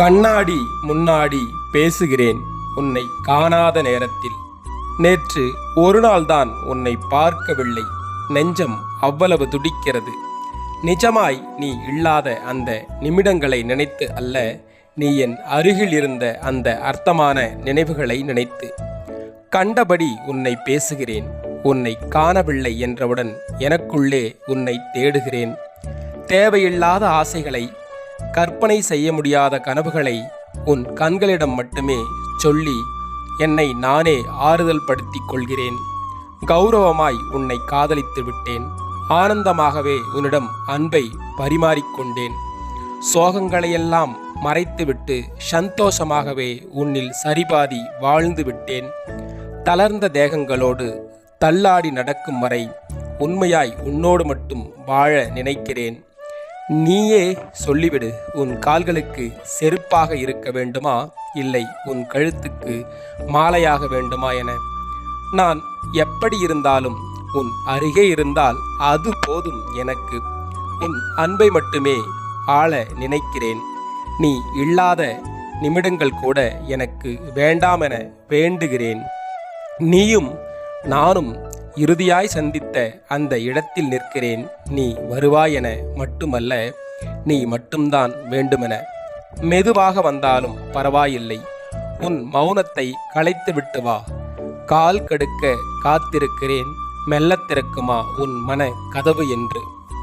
கண்ணாடி முன்னாடி பேசுகிறேன் உன்னை காணாத நேரத்தில். நேற்று ஒரு நாள்தான் உன்னை பார்க்கவில்லை. நெஞ்சம் அவ்வளவு துடிக்கிறது. நிஜமாய் நீ இல்லாத அந்த நிமிடங்களை நினைத்து அல்ல நீ என் அருகில் இருந்த அந்த அர்த்தமான நினைவுகளை நினைத்து. கண்டபடி உன்னை பேசுகிறேன் உன்னை காணவில்லை என்றவுடன் எனக்குள்ளே உன்னை தேடுகிறேன். தேவையில்லாத ஆசைகளை கற்பனை செய்ய முடியாத கனவுகளை உன் கண்களிடம் மட்டுமே சொல்லி என்னை நானே ஆறுதல் படுத்திக் கொள்கிறேன். கௌரவமாய் உன்னை காதலித்து விட்டேன். ஆனந்தமாகவே உன்னிடம் அன்பை பரிமாறிக்கொண்டேன் சோகங்களையெல்லாம் மறைத்துவிட்டு சந்தோஷமாகவே உன்னில் சரிபாதி வாழ்ந்து விட்டேன். தளர்ந்த தேகங்களோடு தள்ளாடி நடக்கும் வரை உண்மையாய் உன்னோடு மட்டும் வாழ நினைக்கிறேன். நீயே சொல்லிவிடு உன் கால்களுக்கு செருப்பாக இருக்க வேண்டுமா? இல்லை உன் கழுத்துக்கு மாலையாக வேண்டுமா என. நான் எப்படி இருந்தாலும் உன் அருகே இருந்தால் அது போதும் எனக்கு. உன் அன்பை மட்டுமே ஆள நினைக்கிறேன். நீ இல்லாத நிமிடங்கள் கூட எனக்கு வேண்டாமென வேண்டுகிறேன். நீயும் நானும் இறுதியாய் சந்தித்த அந்த இடத்தில் நிற்கிறேன். நீ வருவாய் என மட்டுமல்ல நீ மட்டும்தான் வேண்டுமென. மெதுவாக வந்தாலும் பரவாயில்லை. உன் மௌனத்தை களைத்து விட்டு வா. கால் கடுக்க காத்திருக்கிறேன். மெல்ல திறக்குமா உன் மன கதவு என்று.